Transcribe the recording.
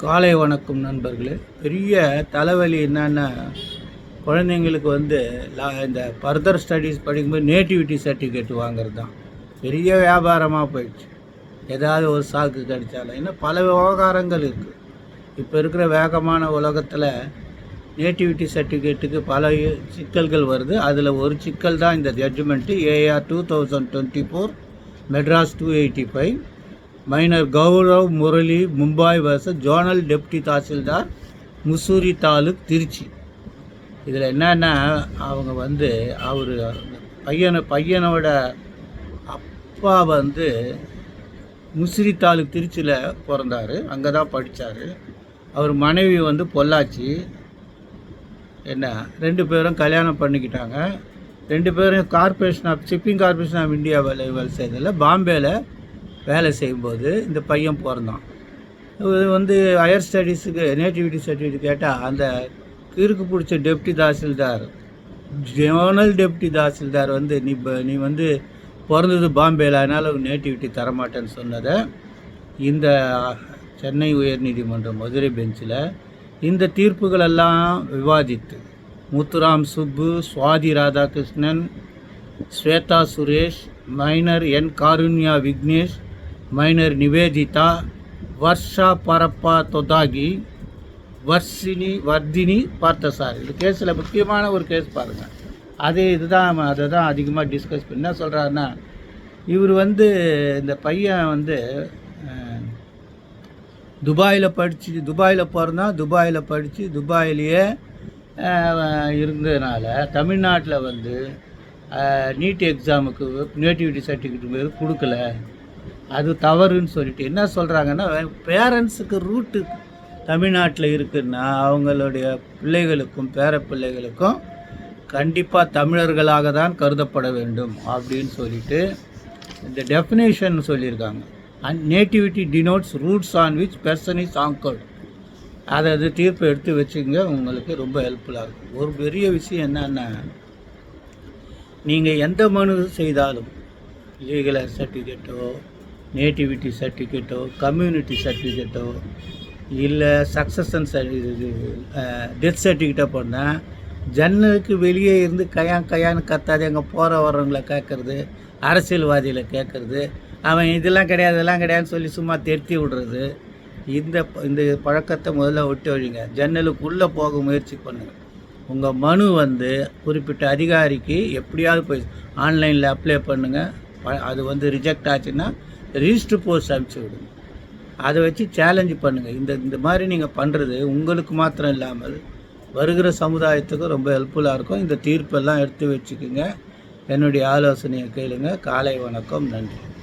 காலை வணக்கம் நண்பர்களே. பெரிய தலைவலி என்னென்னா குழந்தைங்களுக்கு வந்து லா- இந்த ஃபர்தர் ஸ்டடீஸ் படிக்கும்போது நேட்டிவிட்டி சர்டிஃபிகேட் வாங்குறது தான் பெரிய வியாபாரமாக போயிடுச்சு. ஏதாவது ஒரு சாக்கு கிடைச்சாலும். இன்னும் பல விவகாரங்கள் இருக்குது இப்போ இருக்கிற வேகமான உலகத்தில் நேட்டிவிட்டி சர்டிஃபிகேட்டுக்கு பல சிக்கல்கள் வருது. அதில் ஒரு சிக்கல் தான் இந்த judgment AR two thousand twenty four Madras two eighty five minor Gaurav Murali Mumbai versus zonal deputy tahsildar Musiri taluk Trichy. இதில் என்னென்னா அவங்க வந்து அவர் பையனை பையனோட அப்பா வந்து முசிறி தாலுக் திருச்சியில் பிறந்தார். அங்கே தான் படித்தார் அவர் மனைவி வந்து பொள்ளாச்சி. என்ன ரெண்டு பேரும் கல்யாணம் பண்ணிக்கிட்டாங்க. ரெண்டு பேரும் corporation of shipping corporation of India வேலை வேலை செய்ததில் பாம்பேயில் வேலை செய்யும்போது இந்த பையன் பிறந்தான். இது வந்து ஹையர் ஸ்டடீஸுக்கு நேட்டிவிட்டி சர்டிஃபிகேட் கேட்டால் அந்த கிறுக்கு பிடிச்ச deputy tahsildar zonal deputy tahsildar வந்து நீ நீ வந்து பிறந்தது பாம்பேயில் அதனால் நேட்டிவிட்டி தரமாட்டேன்னு சொன்னதை இந்த சென்னை உயர்நீதிமன்ற மதுரை பெஞ்சில் இந்த தீர்ப்புகளெல்லாம் விவாதித்து Muthuram Subbu Swathi Radhakrishnan Swetha Suresh minor N Karunya Vignesh minor Nivedita Varsha பரப்பா தொதாகி வர்ஷினி வர்தினி பார்த்தசார் இந்த கேஸில் முக்கியமான ஒரு கேஸ் பாருங்கள் அது இதுதான் அதை தான் அதிகமாக டிஸ்கஸ் பண்ணி என்ன சொல்கிறாருன்னா இவர் வந்து இந்த பையன் வந்து துபாயில் படித்து துபாயில் பிறந்தான் துபாயில் படித்து துபாயிலேயே இருந்ததுனால தமிழ்நாட்டில் வந்து நீட் எக்ஸாமுக்கு நேட்டிவிட்டி சர்டிஃபிகேட் கொடுக்கல அது தவறுன்னு சொல்லிட்டு என்ன சொல்கிறாங்கன்னா பேரண்ட்ஸுக்கு ரூட்டு தமிழ்நாட்டில் இருக்குன்னா அவங்களுடைய பிள்ளைகளுக்கும் பேர பிள்ளைகளுக்கும் கண்டிப்பாக தமிழர்களாக தான் கருதப்பட வேண்டும் அப்படின்னு சொல்லிட்டு இந்த டெஃபினேஷன் சொல்லியிருக்காங்க. And nativity denotes roots on which person is anchored அதை அது தீர்ப்பு எடுத்து வச்சுங்க உங்களுக்கு ரொம்ப ஹெல்ப்ஃபுல்லாக இருக்கும். ஒரு பெரிய விஷயம் என்னென்னா நீங்கள் எந்த மனு செய்தாலும் லீகலர் சர்டிஃபிகேட்டோ நேட்டிவிட்டி சர்டிஃபிகேட்டோ கம்யூனிட்டி சர்டிஃபிகேட்டோ இல்லை சக்ஸஷன் டெத் சர்டிஃபிகேட்டோ போனால் ஜன்னலுக்கு வெளியே இருந்து கயான் கயான்னு கத்தாது அங்கே போகிற வர்றவங்களை கேட்குறது அரசியல்வாதிகளை கேட்குறது அவன் இதெல்லாம் கிடையாது இதெல்லாம் கிடையாதுன்னு சொல்லி சும்மா தெருத்தி விடுறது. இந்த இந்த பழக்கத்தை முதல்ல விட்டு வழிங்க. ஜன்னலுக்குள்ளே போக முயற்சி பண்ணுங்கள் உங்கள் மனு வந்து குறிப்பிட்ட அதிகாரிக்கு எப்படியாவது போய் ஆன்லைனில் அப்ளை பண்ணுங்கள் அது வந்து ரிஜெக்ட் ஆச்சுன்னா ரிஜிஸ்டர் போஸ்ட் அனுப்பிச்சி விடுங்க. அதை வச்சு சேலஞ்சு பண்ணுங்கள் இந்த இந்த மாதிரி நீங்கள் பண்ணுறது உங்களுக்கு மாத்திரம் இல்லாமல் வருகிற சமுதாயத்துக்கும் ரொம்ப ஹெல்ப்ஃபுல்லாக இருக்கும். இந்த தீர்ப்பெல்லாம் எடுத்து வச்சுக்கோங்க. என்னுடைய ஆலோசனையை கேளுங்க. காலை வணக்கம். நன்றி.